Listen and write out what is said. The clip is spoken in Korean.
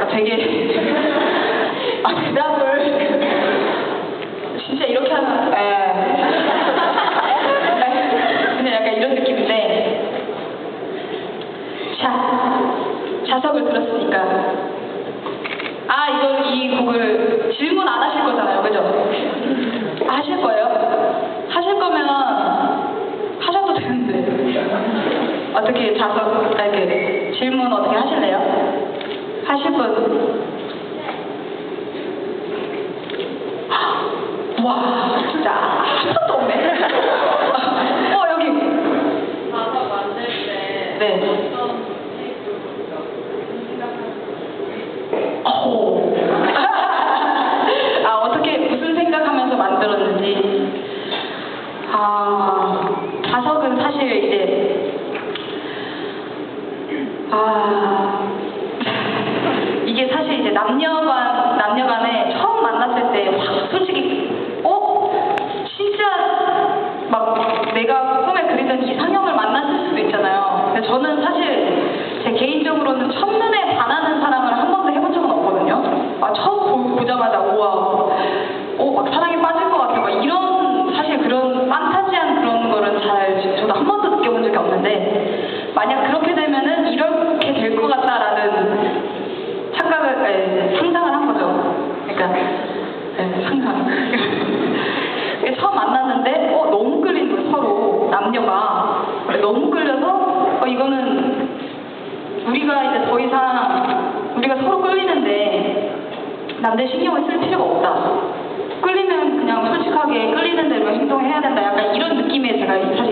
아, 되게 아 대답을 진짜 이렇게 하면 에 그냥 약간 이런 느낌인데. 자 자석을 들었으니까. 아 이거 이 곡을 질문 안 하실 거잖아요. 그죠? 하실 거예요? 하실 거면 하셔도 되는데. 어떻게 자석 아, 이렇게 질문 어떻게 하실래요? 하실 분? 와 진짜 하나도 없네. 어 여기 가사 만들 때 네. 어떤 테이프로 생각하세요? 어. 아 어떻게 무슨 생각하면서 만들었는지 아 자석은 사실 이제 아 이게 사실 이제 남녀간 남녀간에 처음 만났을 때 확 솔직히 어 진짜 막 내가 꿈에 그리던 이상형을 만났을 수도 있잖아요. 근데 저는 사실 제 개인적으로는 첫눈에 반하는 사랑을 한 번도 해본 적은 없거든요. 아 처음 보, 보자마자 우와 어 막 사랑에 빠질 것 같아 막 이런 사실 그런 판타지한 그런 거는 잘 저도 한 번도 느껴본 적이 없는데 만약 그렇게 되면은 이렇게 될 것 같다라는 착각을 에, 상상을 한 거죠. 그러니까 에, 상상. 이게 처음 만났는데 어 너무 끌리는 거예요 서로 남녀가 너무 이거는 우리가 이제 더 이상 우리가 서로 끌리는데 남들 신경을 쓸 필요가 없다. 끌리면 그냥 솔직하게 끌리는 대로 행동해야 된다. 약간 이런 느낌의 제가 이- 사실